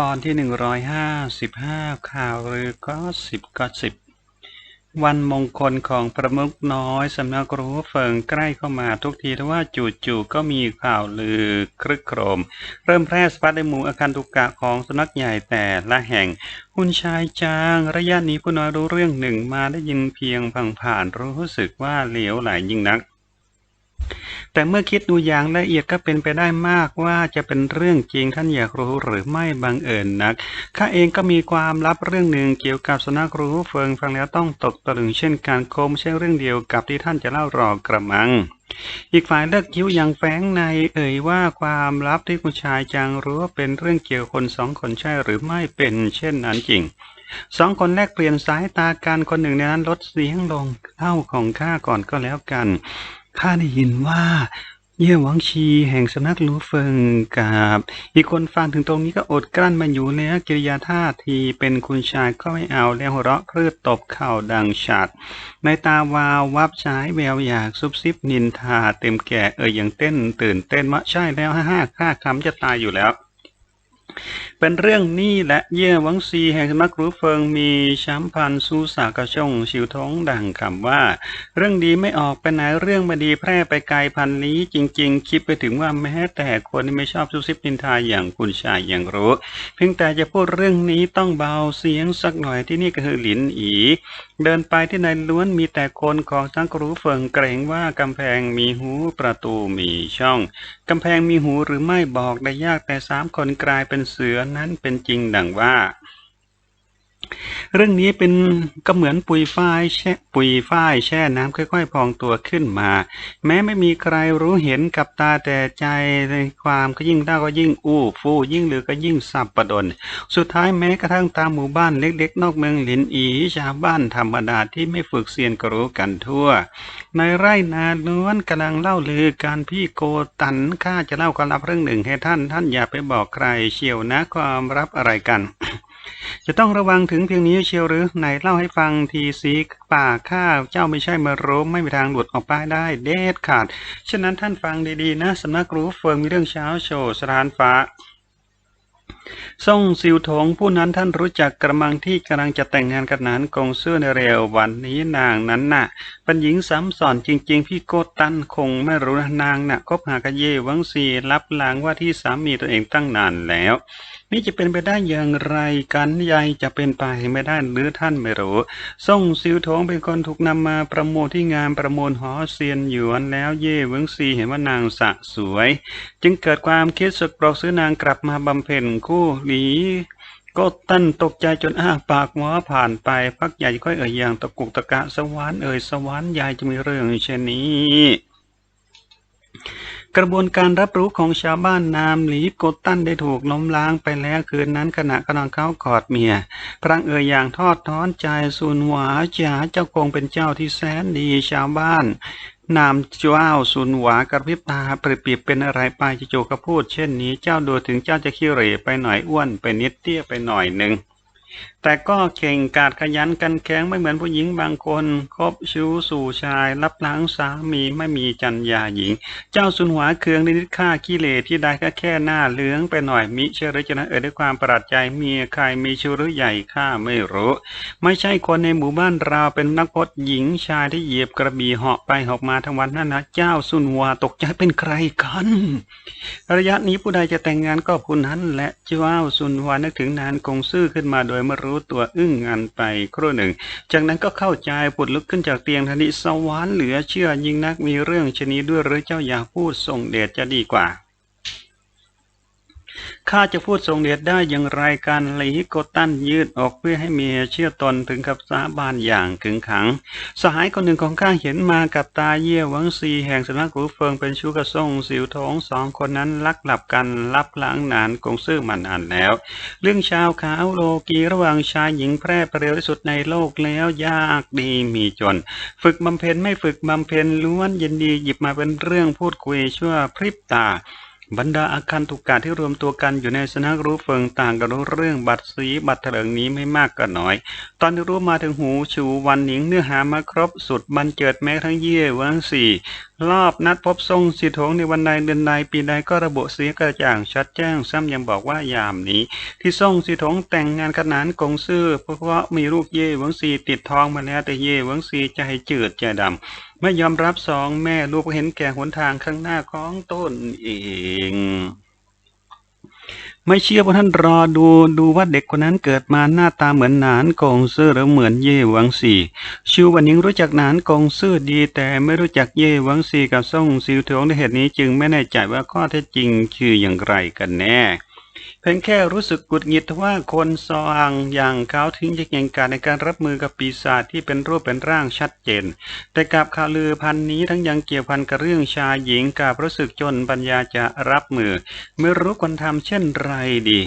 ตอนที่หนึ่งร้อยห้าสิบห้าข่าวหรือก็สิบก็สิบวันมงคลของประมุขน้อยสำนักรู้เฟิงใกล้เข้ามาทุกทีแต่ว่าจู่ๆก็มีข่าวลือครึกโครม เริ่มแพร่สะพัดในหมู่อาคารตุกะของสำนักใหญ่แต่ละแห่ง คุณชายจางระยะนี้ผู้น้อยรู้เรื่องหนึ่งมาได้ยินเพียงพังผ่านรู้สึกว่าเหลวไหลยยิ่งนัก แต่เมื่อคิดดูอย่างละเอียดก็เป็นไปได้มากว่าจะเป็นเรื่องจริงท่านอยากรู้หรือไม่บังเอิญนัก ข้าเองก็มีความลับเรื่องหนึ่งเกี่ยวกับสนักรู้เฟิงฟังแล้วต้องตกตะลึงเช่นการโคมใช่เรื่องเดียวกับที่ท่านจะเล่ารอกระมัง อีกฝ่ายเลิกคิ้วอย่างแฝงในเอ่ยว่าความลับที่คุณชายจางรู้ว่าเป็นเรื่องเกี่ยวคนสองคนใช่หรือไม่เป็นเช่นนั้นจริงสองคนแรกเปลี่ยนสายตากันคนหนึ่งในนั้นลดเสียงลงเท่าของข้าก่อนก็แล้วกัน ข้าได้ยินว่า เย่หวังชีแห่งสำนักลูเฟิงกับอีกคนฟังถึงตรงนี้ก็อดกลั้นมาอยู่แล้วกิริยาท่าทีเป็นคุณชายก็ไม่เอาแล้วหัวเราะเพลือตบเข่าดังฉัด ในตาวาววับฉายแววอยากซุบซิบนินทาเต็มแก่เอ่ยอย่างเต้นตื่นเต้นว่าใช่แล้วฮ่าฮ่าข้าคำจะตายอยู่แล้ว เป็นเรื่องนี้และเย่หวังซีแห่งสมักรู้เฟิงมีช้ำพันสู้สากระช่องชิวท้องดังคำว่า เรื่องดีไม่ออกไปไหนเรื่องม่ดีแพร่ไปไกลพันลี้จริง ๆ คิดไปถึงว่าแม้แต่คนที่ไม่ชอบซุซิบนินทาอย่างคุณชายอย่างรู้ เพียงแต่จะพูดเรื่องนี้ต้องเบาเสียงสักหน่อยที่นี่ก็คือหลินอี เดินไปที่ในล้วนมีแต่คนของทั้งรู้เฟิงเกรงว่ากำแพงมีหูประตูมีช่องกำแพงมีหูหรือไม่บอกได้ยากแต่สามคนกลายเป็นเสือนั้นเป็นจริงดังว่า เรื่องนี้เป็นก็เหมือนปุยฝ้ายแช่ปุยฝ้ายแช่น้ำค่อย ๆ พองตัวขึ้นมา แม้ไม่มีใครรู้เห็นกับตาแต่ใจในความก็ยิ่งเล่าก็ยิ่งอู้ฟู่ยิ่งเหลือก็ยิ่งสับประดน สุดท้ายแม้กระทั่งตามหมู่บ้านเล็กๆ นอกเมืองหลินอีชาวบ้านธรรมดาที่ไม่ฝึกเซียนก็รู้กันทั่ว ในไร่นาล้วนกำลังเล่าลือการพี่โกตันข้าจะเล่าความลับเรื่องหนึ่งให้ท่าน ท่านอย่าไปบอกใครเชียวนะความรับอะไรกัน จะต้องระวังถึงเพียงนี้เชียวหรือไหนเล่าให้ฟังทีสีป่าข้าเจ้าไม่ใช่มาโรมไม่มีทางหลุดออกไปได้เด็ดขาด ฉะนั้นท่านฟังดีๆนะสำนักรู้เฟิงมีเรื่องเช้าโชว์สถานฟ้า ซ่งซิวถงผู้นั้นท่านรู้จักกระมังที่กำลังจะแต่งงานกับหนานกงเสื้อในเร็ววันนี้นางนั้นน่ะเป็นหญิงซ้ำสอนจริง ๆ พี่โกตันคงไม่รู้นะนางน่ะคบหากับเย่วังซีรับหลังว่าที่สามีตัวเองตั้งนานแล้ว นี่จะเป็นไปได้อย่างไรกันยายจะเป็นไปไม่ได้หรือท่านไม่รู้ซ่งซิวถงเป็นคนถูกนำมาประมูลที่งานประมูลหอเซียนหยวนแล้วเย่วังซีเห็นว่านางสะสวย จึงเกิดความคิดสุดปรดซื้อนางกลับมาบำเพ็ญคู่หลีก็ตั้นตกใจจนอ้าปากหมอผ่านไป พักใหญ่ค่อยเอ่ยอย่างตะกุกตะกะสวรรค์เอ่ยสวรรค์ยายจะมีเรื่องเช่นนี้ กระบวนการรับรู้ของชาวบ้านนามหลีโกดตั้นได้ถูกล้มล้างไปแล้วคืนนั้นขณะกำลังเข้ากอดเมีย พระเอ่ยอย่างทอดท้อนใจสูนหวาจ๋าเจ้าคงเป็นเจ้าที่แสนดีชาวบ้าน นามเจ้าสุนหวากระพริบตาเปรียบเปียบเป็นอะไรไปจิโจก็พูดเช่นนี้เจ้าดูถึงเจ้าจะขี้เหร่ไปหน่อยอ้วนไปนิดเตี้ยไปหน่อยหนึ่ง แต่ก็เก่งกาจขยันกันแข็งไม่เหมือนผู้หญิงบางคนคบชู้สู่ชาย รับล้างสามีไม่มีจัญญาหญิง เจ้าสุนหัวเคืองนิดค่ากิเลสที่ได้ก็แค่หน้าเหลืองไปหน่อยมิเชื่อหรือจะนะเอ่ยด้วยความประหลาดใจเมียใครมีชู้หรือใหญ่ข้าไม่รู้ ไม่ใช่คนในหมู่บ้านเราเป็นนักพจน์หญิงชายที่เหยียบกระบี่เหาะไปเหาะมาทั้งวันนั่นนะเจ้าสุนหัวตกใจเป็นใครกัน ระยะนี้ผู้ใดจะแต่งงานก็ผู้นั้นและเจ้าสุนหัวนึกถึงนานคงซื่อขึ้นมาโดยไม่รู้ตัวอึ้งอันไปครู่หนึ่ง จากนั้นก็เข้าใจปุดลุกขึ้นจากเตียงทันทีสวรรค์เหลือเชื่อยิ่งนักมีเรื่องชนิดด้วยหรือเจ้าอยากพูดส่งเดชจะดีกว่า ข้าจะพูดทรงเดชได้อย่างไรการลีโกตันยืดออกเพื่อให้เมียเชื่อตนถึงกับสาบานอย่างขึงขัง สหายคนหนึ่งของข้าเห็นมากับตาเยี่ยหวังซีแห่งสำนักหูเฟิงเป็นชู้กระส่งสิวท้องสองคนนั้นลักหลับกันรับหล้างนานกงซื่อมานานแล้ว เรื่องชาวขาวโลกีระหว่างชายหญิงแพร่เปร็วที่สุดในโลกแล้วยากดีมีจน ฝึกบำเพ็ญไม่ฝึกบำเพ็ญล้วนยินดีหยิบมาเป็นเรื่องพูดคุยชั่วพริบตา บรรดาอาคันตุกกะที่รวมตัวกันอยู่ในสนักรู้เฟิงต่างกันรู้เรื่องบัตรสีบัตรเถลิงนี้ไม่มากก็น้อย ตอนที่รู้มาถึงหูชูวันหนิงเนื้อหามาครบสุดบรรเจิดแม้ทั้งเย่เวังสี่รอบนัดพบทรงสีถงในวันใดเดือนใดปีใดก็ระบุเสียกระจ่างชัดแจ้งซ้ำยังบอกว่ายามนี้ ที่ทรงสีถงแต่งงานขนานกงซื่อเพราะมีลูกเย่เวังสีติดทองมาแล้วแต่เย่เวังสีใจจืดใจดำ ไม่ยอมรับสองแม่ลูกเห็นแก่หนทางข้างหน้าของต้นเอง ไม่เชื่อว่าท่านรอดูดูว่าเด็กคนนั้นเกิดมาหน้าตาเหมือนหนานกงซื่อหรือเหมือนเย่หวังสี่ชิววันยิงรู้จักหนานกงซื่อดี แต่ไม่รู้จักเย่หวังสี่กับซ่งซิวเถงในเหตุนี้จึงไม่แน่ใจว่าข้อเท็จจริงคืออย่างไรกันแน่ เพียงแค่รู้สึกกุดหงิดว่าคนซองอย่างเขาทิ้งจะเก่งกาจในการรับมือกับปีศาจที่เป็นรูปเป็นร่างชัดเจน แต่กับข่าวลือพันนี้ทั้งยังเกี่ยวพันกับเรื่องชายหญิงกับรู้สึกจนปัญญาจะรับมือ ไม่รู้ควรทำเช่นไรดี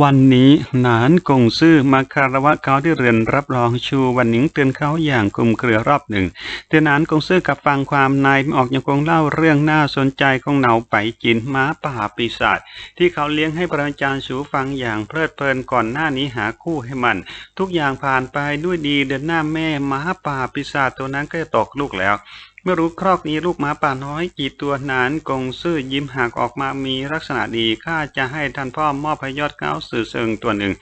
วันนี้หนานกงซื่อมาคารวะเขาที่เรือนรับรองชูวันหนิงเตือนเขาอย่างคลุมเครือรอบหนึ่งแต่หนานกงซื่อกับฟังความนไม่ออกยังคงเล่าเรื่องน่าสนใจของเหนาไปจินม้าป่าปีศาจที่เขาเลี้ยงให้ประอาจารย์สูฟังอย่างเพลิดเพลินก่อนหน้านี้หาคู่ให้มัน ทุกอย่างผ่านไปด้วยดีเดินหน้าแม่ม้าป่าปีศาจตัวนั้นก็จะตกลูกแล้ว เมื่อรู้ครอกนี้ลูกหมาป่าน้อยกี่ตัวนานกงซื่อยิ้มหักออกมามีลักษณะดีข้าจะให้ท่านพ่อมอบพยอดเก้าสื่อเซิงตัวหนึ่ง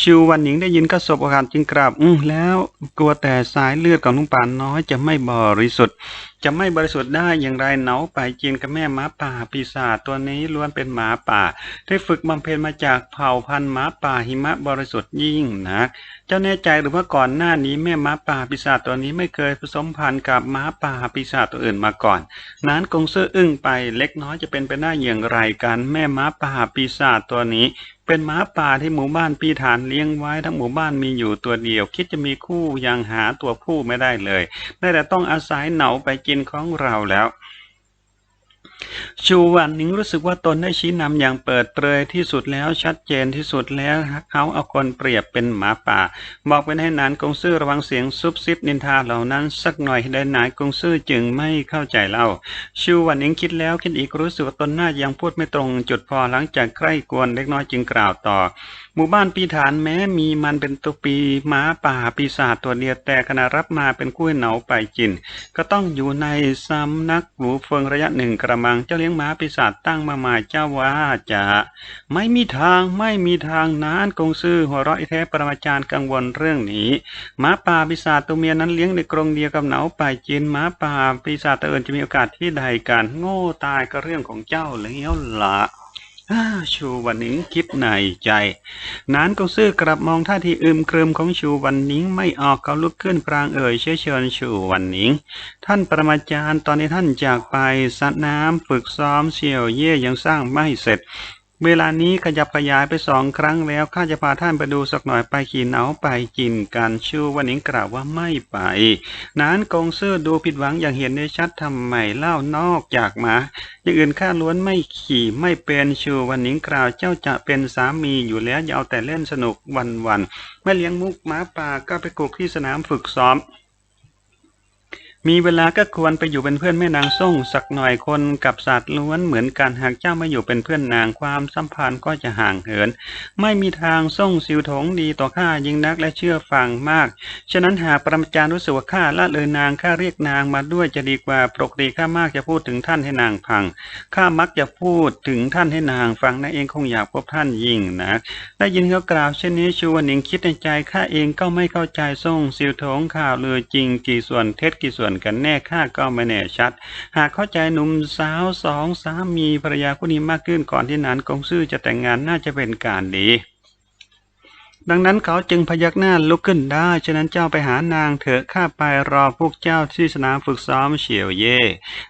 ชิววันหญิงได้ยินก็สบโอกาสจึงกราบอืมแล้วกลัวแต่สายเลือดของลุงป่าน้อยจะไม่บริสุทธิ์ จะไม่บริสุทธิ์ได้อย่างไรเนาไปจีนกับแม่หมาป่าปีศาจตัวนี้ล้วนเป็นหมาป่าได้ฝึกบำเพ็ญมาจากเผ่าพันธุ์หมาป่าหิมะบริสุทธิ์ยิ่งนักเจ้าแน่ใจหรือว่าก่อนหน้านี้แม่หมาป่าปีศาจตัวนี้ไม่เคยผสมพันธุ์กับหมาป่าปีศาจตัวอื่นมาก่อนนานกงเซื่ออึ้งไปเล็กน้อยจะเป็นไปได้อย่างไรกันแม่หมาป่าปีศาจตัวนี้ เป็นหมาป่าที่หมู่บ้านปีฐานเลี้ยงไว้ทั้งหมู่บ้านมีอยู่ตัวเดียว คิดจะมีคู่ยังหาตัวผู้ไม่ได้เลย ได้แต่ต้องอาศัยเหนาไปกินของเราแล้ว ชูวันหนิงรู้สึกว่าตนได้ชี้นำอย่างเปิดเผยที่สุดแล้วชัดเจนที่สุดแล้วเขาเอาคนเปรียบเป็นหมาป่า บอกเป็นให้นานกงซื่อระวังเสียงซุบซิบนินทาเหล่านั้น สักหน่อยได้นายกงซื่อจึงไม่เข้าใจเล่า ชูวันหนิงคิดแล้วคิดอีกรู้สึกว่าตนน่ายังพูดไม่ตรงจุดพอหลังจากใกล้กวนเล็กน้อยจึงกล่าวต่อหมู่บ้านปีฐานแม้มีมันเป็นตัวปีหมาป่าปีศาจตัวเดียวแต่ขณะรับมาเป็นกุ้ยเหนาไปจิน ก็ต้องอยู่ในสำนักหลูเฟิงระยะหนึ่งกระมังเจ้าเลี้ยงหมาปีศาจตั้งมาหมายเจ้าว่าจะไม่มีทางไม่มีทางนานกงซื่อหัวเราะอ้แท้ปรมาจารย์กังวลเรื่องนี้หมาป่าปีศาจตัวเมียนั้นเลี้ยงในกรงเดียวกับเหนาไปจินหมาป่าปีศาจตัวอื่นจะมีโอกาสที่ใดกันโง่ตายก็เรื่องของเจ้าแล้วละ ชูวันนิงคิดในใจ นานก็ซื่อกลับมองท่าทีอึมครึมของชูวันนิงไม่ออกเขาลุกขึ้นพรางเอ่ยเชื้อเชิญชูวันนิง ท่านประมาจารย์ตอนนี้ท่านจากไปสัตน้ำฝึกซ้อมเสี่ยวเย่ยังสร้างไม่เสร็จ เวลานี้ขยับขยายไปสองครั้งแล้วข้าจะพาท่านไปดูสักหน่อยไปขี่เหนาไปกินกันชูวันหนิงกล่าวว่าไม่ไป นานกงซื่อดูผิดหวังอย่างเห็นได้ชัดทำไมเล่านอกจากหมา อย่างอื่นข้าล้วนไม่ขี่ไม่เป็นชูวันหนิงกล่าวเจ้าจะเป็นสามีอยู่แล้วอย่าเอาแต่เล่นสนุกวันวันๆไม่เลี้ยงมุกหมาป่าก็ไปกุกที่สนามฝึกซ้อม มีเวลาก็ควรไปอยู่เป็นเพื่อนแม่นางส่งสักหน่อยคนกับสัตว์ล้วนเหมือนกันหากเจ้าไม่อยู่เป็นเพื่อนนางความสัมพันธ์ก็จะห่างเหิน ไม่มีทางส่งสิวถงดีต่อข้ายิ่งนักและเชื่อฟังมาก ฉะนั้นหากปรมาจารย์รู้สึกว่าข้าละเลยนางข้าเรียกนางมาด้วยจะดีกว่าปกติข้ามากจะพูดถึงท่านให้นางฟังข้ามักจะพูดถึงท่านให้นางฟังนั่นเองคงอยากพบท่านยิ่งนักได้ยินเขากล่าวเช่นนี้ชูวนหนิงคิดในใจข้าเองก็ไม่เข้าใจส่งสิวถงข่าวเลือจริงกี่ส่วนเท็จกี่ส่วนกันแน่ข้าก็ไม่แน่ชัด หากเข้าใจหนุ่มสาวสองสามีภรรยาคู่นี้มากขึ้นก่อนที่นานกงซื่อจะแต่งงานน่าจะเป็นการดีดังนั้นเขาจึงพยักหน้าลุกขึ้นได้ ฉะนั้นเจ้าไปหานางเถอะข้าไปรอพวกเจ้าที่สนามฝึกซ้อมเฉียวเย่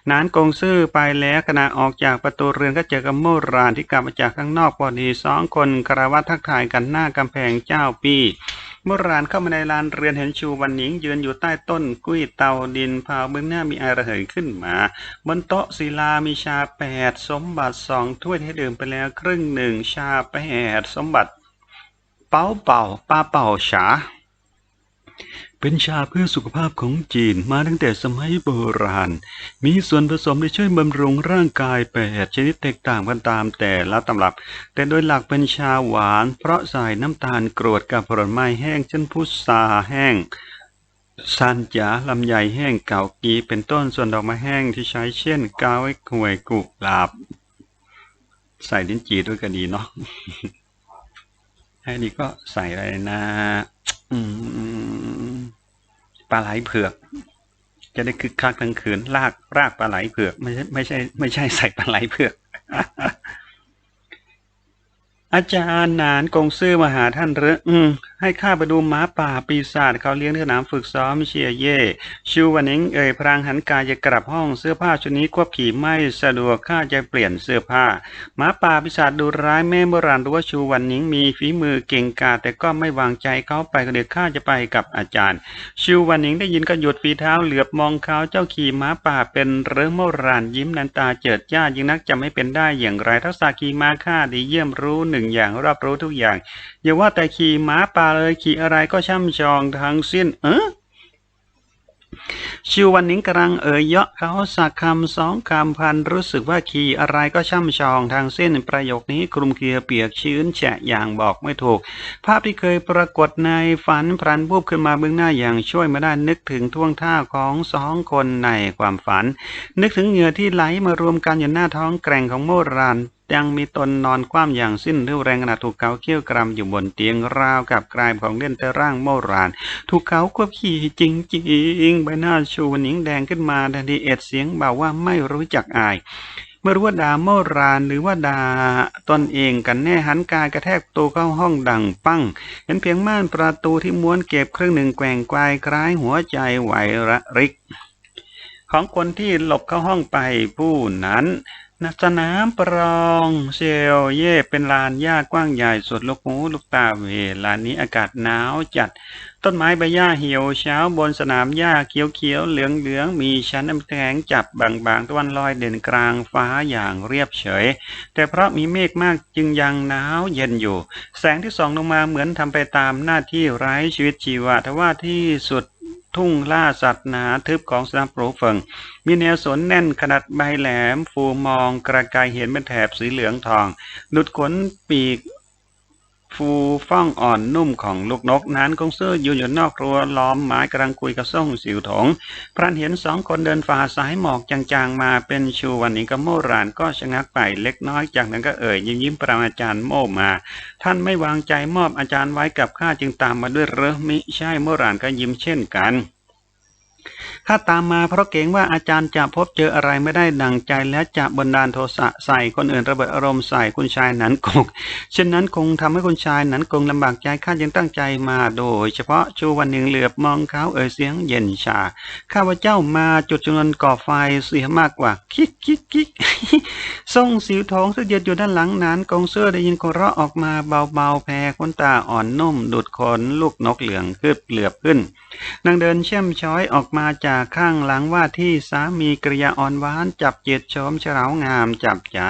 นานกงซื่อไปแล้วขณะออกจากประตูเรือนก็เจอกับโมรานที่กลับมาจากข้างนอกพอดีสองคนคารวะทักทายกันหน้ากำแพงเจ้าปี้ เมื่อรานเข้ามาในลานเรือนเห็นชูวันหนิงยืนอยู่ใต้ต้น กุ้ยเตาดินพาวเบื้องหน้ามีไอระเหยขึ้นมา บนโต๊ะศิลามีชาแปดสมบัติสองถ้วยให้ดื่มไปแล้วครึ่งหนึ่งชาแปดสมบัติ เป่าเป่าป้าเป่าฉา เป็นชาเพื่อสุขภาพของจีนมาตั้งแต่สมัยโบราณ มีส่วนผสมที่ช่วยบำรุงร่างกายแปดชนิดแตกต่างกันตามแต่ละตำรับ แต่โดยหลักเป็นชาหวาน เพราะใส่น้ำตาลกรวดกับผลไม้แห้งเช่นพุทราแห้งซันจ๋าลำไยแห้งเกากีเป็นต้นส่วนดอกไม้แห้งที่ใช้เช่นกาไว้หวยกุหลาบ ใส่ลิ้นจีด้วยก็ดีเนาะให้ดีก็ใส่อะไรนะ อืมปลาไหลเผือก จะได้คึกคักทั้งคืน ลากรากปลาไหลเผือก ไม่ใช่ไม่ใช่ ไม่ใช่ใส่ปลาไหลเผือก อาจารย์นานกงซื่อมาหาท่านเหรืออืม ให้ข้าไปดูหม้าป่าปีศาจเขาเลี้ยงที่สนามฝึกซ้อมเชียร์เย่ชูวันนิงเอ่ยพรางหันกายจะกลับห้องเสื้อผ้าชุดนี้ควบขี่ไม่สะดวกข้าจะเปลี่ยนเสื้อผ้าหม้าป่าปีศาจดูร้ายแม่โบราณรู้ว่าชูวันนิงมีฝีมือเก่งกาจแต่ก็ไม่วางใจเขาไปก็เดี๋ยวข้าจะไปกับอาจารย์ ชูวันนิงได้ยินก็หยุดฝีเท้าเหลือบมองเขาเจ้าขี่ม้าป่าเป็นเรื่องโบราณยิ้มนันตาเจิดจ้ายิ่งนักจะไม่เป็นได้อย่างไรทักษะขี่ม้าข้าดีเยี่ยมรู้หนึ่งอย่างรอบรู้ทุกอย่าง อย่าว่าแต่ขี่ม้าป่าเลยขี่อะไรก็ช่ำชองทั้งสิ้น เออชิววันนิ้งกำลังเอ่ยเยาะเขาสักคำสองคำพันรู้สึกว่าขี่อะไรก็ช่ำชองทางเส้นประโยคนี้คลุมเครือเปียกชื้นแฉะอย่างบอกไม่ถูก ภาพที่เคยปรากฏในฝันพลันบูบขึ้นมาเบื้องหน้าอย่างช่วยไม่ได้นึกถึงท่วงท่าของสองคนในความฝัน นึกถึงเหงื่อที่ไหลมารวมกันอยู่หน้าท้องแกร่งของโมราน ยังมีตนนอนคว่ำอย่างสิ้นเรี่ยวแรงขณะถูกเขาเคี่ยวกรำอยู่บนเตียงราวกับกลายของเล่นแต่ร่างโมราน ถูกเขาควบขี่จริงๆใบหน้าชูหนิงแดงขึ้นมาทันทีเอ็ดเสียงเบาว่าไม่รู้จักอายเมื่อรู้ว่าดาโมรานหรือว่าดาตนเองกันแน่หันกายกระแทกประตูเข้าห้องดังปั้ง เห็นเพียงม่านประตูที่ม้วนเก็บครึ่งหนึ่งแกว่งไกวคล้ายหัวใจไหวระริก ของคนที่หลบเข้าห้องไปผู้นั้น สนามปรองเซลเย่เป็นลานหญ้ากว้างใหญ่สุดลูกหูลูกตาเวลานนี้อากาศหนาวจัด ต้นไม้ใบหญ้าเหี่ยวเช้าบนสนามหญ้าเขียวๆเหลืองๆมีชั้นน้ำแข็งจับบางๆตะวันลอยเด่นกลางฟ้าอย่างเรียบเฉย แต่เพราะมีเมฆมากจึงยังหนาวเย็นอยู่ แสงที่ส่องลงมาเหมือนทำไปตามหน้าที่ไร้ชีวิตชีวาทว่าที่สุด ทุ่งล่าสัตว์หนาทึบของสนามปลูกเฟิง มีแนวสนแน่นขนาดใบแหลม ฟูมองกระกายเห็นเป็นแถบสีเหลืองทอง ดุดขนปีก ฟูฟ่องอ่อนนุ่มของลูกนกนั้นคงซื่ออยู่อยู่นอกครัวล้อมไม้กำลังคุยกับส่งสิวถง พรานเห็นสองคนเดินฝ่าสายหมอกจางๆมาเป็นชูวันนี้ก็โมรานก็ชะงักไปเล็กน้อยจากนั้นก็เอ่ยยิ้มยิ้มปรามอาจารย์โมมา ท่านไม่วางใจมอบอาจารย์ไว้กับข้าจึงตามมาด้วยเรอมิใช่โมรานก็ยิ้มเช่นกัน ข้าตามมาเพราะเกรงว่าอาจารย์จะพบเจออะไรไม่ได้ดังใจ และจะบันดาลโทสะใส่คนอื่นระเบิดอารมณ์ใส่คุณชายหนันกงเช่นนั้นคงทำให้คุณชายหนันกงลำบากใจข้าจึงตั้งใจมาโดย เฉพาะชูวันหนึ่งเหลือบมองเขาเอ่ยเสียงเย็นชา ข้าพเจ้ามาจุดชนวนก่อไฟเสียมากกว่า คิกคิกคิกส่งสิวท้องซึ่งยืนอยู่ด้านหลังนั้นกองเสื้อได้ยินคนเราะออกมาเบาๆแผ่ขนตาอ่อนนุ่มดุดขนลูกนกเหลืองคืบเหลือบขึ้นนางเดินเชื่อมช้อยออกมาจากข้างหลังว่าที่สามีกริยาอ่อนหวานจับเจียดชมเฉลางามจับใจ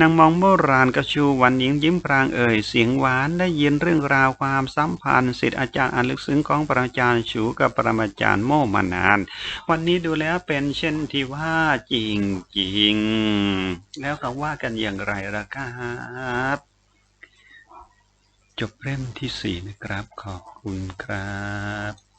นางมองโบราณกระชูวันหญิงยิ้มพรางเอ่ยเสียงหวานได้ยินเรื่องราวความสัมพันธ์สิทธิอาจารย์อันลึกซึ้งของปรมาจารย์ฉูกับปรมาจารย์โม่มานาน วันนี้ดูแล้วเป็นเช่นที่ว่าจริงจริงแล้วเขาว่ากันอย่างไรล่ะครับจบเล่มที่สี่นะครับ ขอบคุณครับ